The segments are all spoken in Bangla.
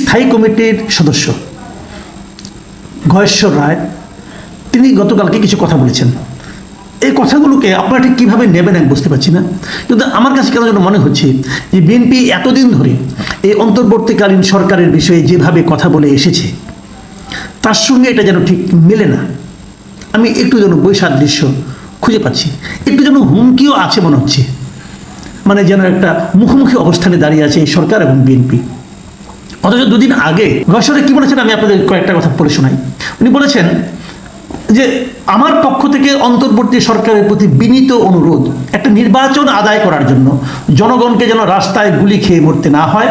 স্থায়ী কমিটির সদস্য। গয়েশ্বর রায়, তিনি গতকালকে কিছু কথা বলেছেন। এই কথাগুলোকে আপনারা ঠিক কীভাবে নেবেন আমি বুঝতে পারছি না। কিন্তু আমার কাছে কেন যেন মনে হচ্ছে যে বিএনপি এতদিন ধরে এই অন্তর্বর্তীকালীন সরকারের বিষয়ে যেভাবে কথা বলে এসেছে, তার সঙ্গে এটা যেন ঠিক মেলে না। আমি একটু যেন বৈসাদৃশ্য খুঁজে পাচ্ছি। একটু যেন হুমকিও আছে মনে হচ্ছে। মানে যেন একটা মুখোমুখি অবস্থানে দাঁড়িয়ে আছে এই সরকার এবং বিএনপি। অথচ দুদিন আগে গসরে কি বলেছেন? আমি আপনাদের কয়েকটা কথা পড়ে শোনাই। উনি বলেছেন যে, আমার পক্ষ থেকে অন্তর্বর্তী সরকারের প্রতি বিনীত অনুরোধ, একটা নির্বাচন আদায় করার জন্য জনগণকে যেন রাস্তায় গুলি খেয়ে মরতে না হয়,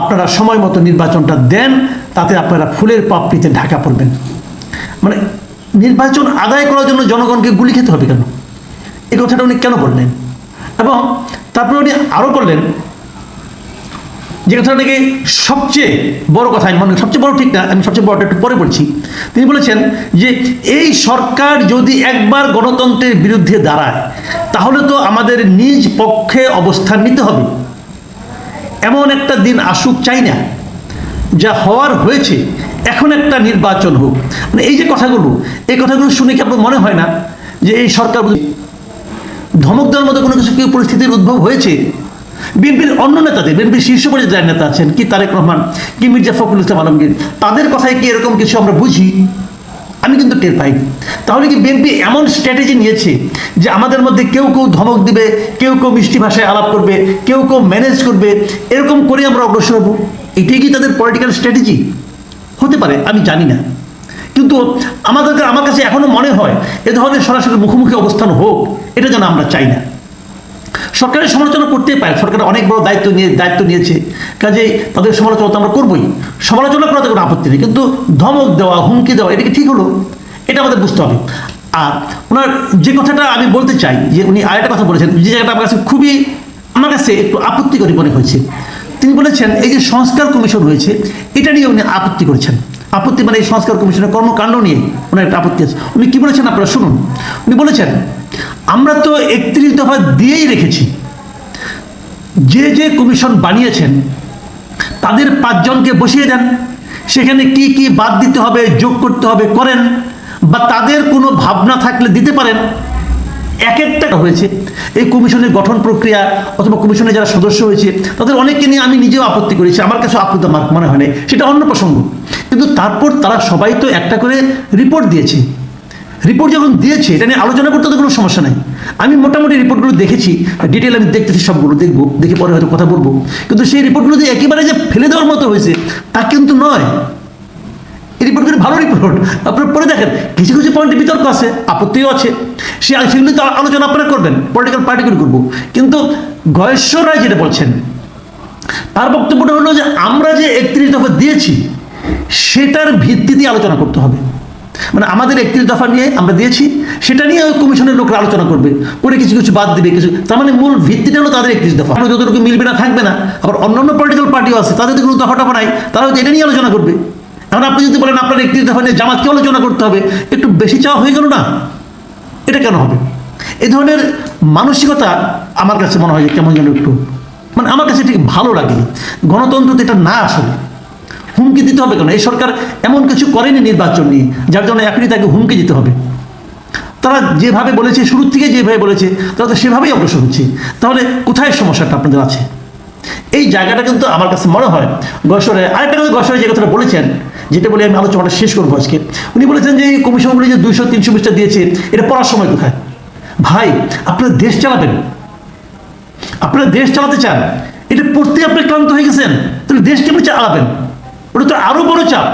আপনারা সময় মতো নির্বাচনটা দেন, তাতে আপনারা ফুলের পাপড়িতে ঢাকা পড়বেন। মানে নির্বাচন আদায় করার জন্য জনগণকে গুলি খেতে হবে কেন? এই কথাটা উনি কেন বললেন? এবং তারপরে উনি আরও বললেন যে কথাটা নাকি সবচেয়ে বড় কথা, আমি মনে সবচেয়ে বড় ঠিক না, আমি সবচেয়ে বড়টা একটু পরে বলছি। তিনি বলেছেন যে এই সরকার যদি একবার গণতন্ত্রের বিরুদ্ধে দাঁড়ায়, তাহলে তো আমাদের নিজ পক্ষে অবস্থান নিতে হবে। এমন একটা দিন আসুক, চাই না। যা হওয়ার হয়েছে, এখন একটা নির্বাচন হোক। মানে এই যে কথাগুলো, এই কথাগুলো শুনে কি আপনার মনে হয় না যে এই সরকার ধমক দেওয়ার মতো কোনো কিছু কি পরিস্থিতির উদ্ভব হয়েছে? বিএনপির অন্য নেতাদের, বিএনপির শীর্ষ পর্যায়ে যারা নেতা আছেন, কি তারেক রহমান, কি মির্জা ফখরুল ইসলাম আলমগীর, তাদের কথায় কি এরকম কিছু আমরা বুঝি? আমি কিন্তু টের পাই। তাহলে কি বিএনপি এমন স্ট্র্যাটেজি নিয়েছে যে আমাদের মধ্যে কেউ কেউ ধমক দিবে, কেউ কেউ মিষ্টি ভাষায় আলাপ করবে, কেউ কেউ ম্যানেজ করবে? এরকম করে আমরা অগ্রসর হব? এটাই কি তাদের পলিটিক্যাল স্ট্র্যাটেজি হতে পারে, আমি জানি না। কিন্তু আমাদের আমার কাছে এখনও মনে হয় এ ধরনের সরাসরি মুখোমুখি অবস্থান হোক, এটা যেন আমরা চাই না। সরকারের সমালোচনা করতেই পারে, সরকার অনেক বড় দায়িত্ব নিয়ে দায়িত্ব নিয়েছে। কাজেই তাদের সমালোচনা তো আমরা করবোই। সমালোচনা করাতে কোনো আপত্তি নেই, কিন্তু ধমক দেওয়া, হুমকি দেওয়া, এটা কি ঠিক হলো? এটা আমাদের বুঝতে হবে। আর ওনার যে কথাটা আমি বলতে চাই, যে উনি আরেকটা কথা বলেছেন, যে জায়গাটা আমার কাছে খুবই আমার কাছে একটু আপত্তিকরী মনে হয়েছে। তিনি বলেছেন, এই যে সংস্কার কমিশন হয়েছে এটা নিয়ে উনি আপত্তি করেছেন। আপত্তি মানে এই সংস্কার কমিশনের কর্মকাণ্ড নিয়ে ওনার একটা আপত্তি আছে। উনি কি বলেছেন আপনারা শুনুন। উনি বলেছেন, আমরা তো একত্রিশ দিয়েই রেখেছি। যে যে কমিশন বানিয়েছেন, তাদের পাঁচজনকে বসিয়ে দেন। সেখানে কি কি বাদ দিতে হবে, যোগ করতে হবে করেন বা তাদের কোনো ভাবনা থাকলে দিতে পারেন। এক একটা হয়েছে। এই কমিশনের গঠন প্রক্রিয়া অথবা কমিশনের যারা সদস্য হয়েছে, তাদের অনেককে নিয়ে আমি নিজেও আপত্তি করেছি। আমার কাছে আপত্তি মনে হয় সেটা অন্য প্রসঙ্গ। কিন্তু তারপর তারা সবাই তো একটা করে রিপোর্ট দিয়েছে। রিপোর্ট যখন দিয়েছে, এটা নিয়ে আলোচনা করতে তো কোনো সমস্যা নাই। আমি মোটামুটি রিপোর্টগুলো দেখেছি ডিটেল আমি দেখতেছি, সবগুলো দেখব, দেখে পরে হয়তো কথা বলব। কিন্তু সেই রিপোর্টগুলো যে একেবারে যে ফেলে দেওয়ার মতো হয়েছে, তা কিন্তু নয়। এই রিপোর্টগুলো ভালো রিপোর্ট আপনারা পরে দেখেন, কিছু কিছু পয়েন্টে বিতর্ক আছে, আপত্তিও আছে। সে সেগুলি তো আলোচনা আপনারা করবেন পলিটিক্যাল পার্টিগুলো করব। কিন্তু গয়েশ্বর রায় যেটা বলছেন, তার বক্তব্যটা হলো যে আমরা যে একত্রিশ দফা দিয়েছি, সেটার ভিত্তিতে আলোচনা করতে হবে। মানে আমাদের একত্রিশ দফা নিয়ে আমরা দিয়েছি, সেটা নিয়ে ওই কমিশনের লোকরা আলোচনা করবে। করে কিছু কিছু বাদ দিবে, কিছু তার মানে মূল ভিত্তিটা হলো তাদের একত্রিশ দফা। যতটুকু মিলবে না, থাকবে না। আবার অন্যান্য পলিটিক্যাল পার্টিও আছে তাদের তো কোনো দফা টফা নাই তারা হয়তো এটা নিয়ে আলোচনা করবে। এখন আপনি যদি বলেন আপনার একত্রিশ দফা নিয়ে জামাতকে আলোচনা করতে হবে, একটু বেশি চাওয়া হয়ে গেল না? এটা কেন হবে? এ ধরনের মানসিকতা আমার কাছে মনে হয় যে কেমন যেন একটু মানে আমার কাছে ঠিক ভালো লাগে গণতন্ত্র তো এটা না আসলে হুমকি দিতে হবে কেন? এই সরকার এমন কিছু করেনি নির্বাচন নিয়ে, যার জন্য এখনই তাকে হুমকি দিতে হবে। তারা যেভাবে বলেছে শুরুর থেকে যেভাবে বলেছে, তারা তো সেভাবেই অগ্রসর হচ্ছে। তাহলে কোথায় সমস্যাটা আপনাদের আছে? এই জায়গাটা কিন্তু আমার কাছে মনে হয়, গসরে আরেকটা কথা গসরে যে কথাটা বলেছেন, যেটা বলে আমি আলোচনাটা শেষ করব আজকে। উনি বলেছেন যে, এই কমিশনগুলি যে দুইশো, তিনশো পৃষ্ঠা দিয়েছে, এটা পড়ার সময় কোথায়? ভাই, আপনারা দেশ চালাবেন। আপনারা দেশ চালাতে চান, এটা পড়তে আপনি ক্লান্ত হয়ে গেছেন, তাহলে দেশ কেমন চালাবেন। ওটা তো আরও বড় চাপ।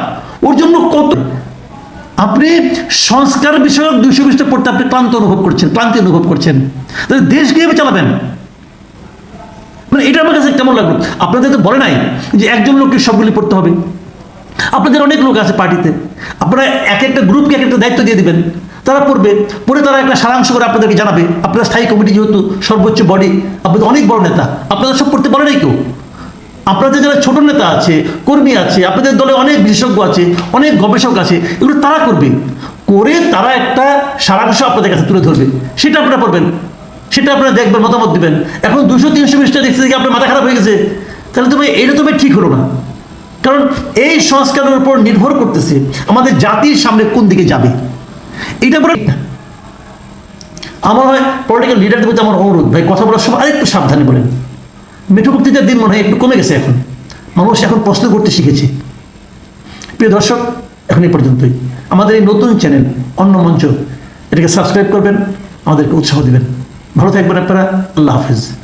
ওর জন্য কত আপনি সংস্কার বিষয়ক দুইশো বিশটা পড়তে আপনি ক্লান্ত অনুভব করছেন, ক্লান্তি অনুভব করছেন। তাহলে দেশ কীভাবে চালাবেন? মানে এটা আমার কাছে কেমন লাগল? আপনাদের তো বলে নাই যে একজন লোককে সবগুলি পড়তে হবে। আপনাদের অনেক লোক আছে পার্টিতে। আপনারা এক একটা গ্রুপকে এক একটা দায়িত্ব দিয়ে দিবেন। তারা পড়বে। পরে তারা একটা সারাংশ করে আপনাদেরকে জানাবে। আপনারা স্থায়ী কমিটি যেহেতু সর্বোচ্চ বডি আপনাদের অনেক বড় নেতা। আপনারা সব পড়তে পারে নাই কেউ? আপনাদের যারা ছোট নেতা আছে, কর্মী আছে, আপনাদের দলে অনেক বিশেষজ্ঞ আছে, অনেক গবেষক আছে, এগুলো তারা করবে। করে তারা একটা সারা সারাংশ আপনাদের কাছে তুলে ধরবে। সেটা আপনারা করবেন সেটা আপনারা দেখবেন, মতামত দিবেন। এখন দুশো, তিনশো পৃষ্ঠা দেখতে দেখে আপনার মাথা খারাপ হয়ে গেছে। তাহলে তো ভাই, এটা তো ভাই ঠিক হলো না। কারণ এই সংস্কারের উপর নির্ভর করতেছে আমাদের জাতির সামনে কোন দিকে যাবে। এটা বলে আমার হয় পলিটিক্যাল লিডারদের প্রতি আমার অনুরোধ। ভাই, কথা বলার সময় আরেকটু সাবধানে বলেন। মেঠো বক্তৃতার দিন মনে হয় একটু কমে গেছে এখন। মানুষ এখন প্রশ্ন করতে শিখেছে। প্রিয় দর্শক, এখন এই পর্যন্তই। আমাদের এই নতুন চ্যানেল, অন্য মঞ্চ, এটাকে সাবস্ক্রাইব করবেন, আমাদেরকে উৎসাহ দিবেন। ভালো থাকবেন আপনারা। আল্লাহ হাফিজ।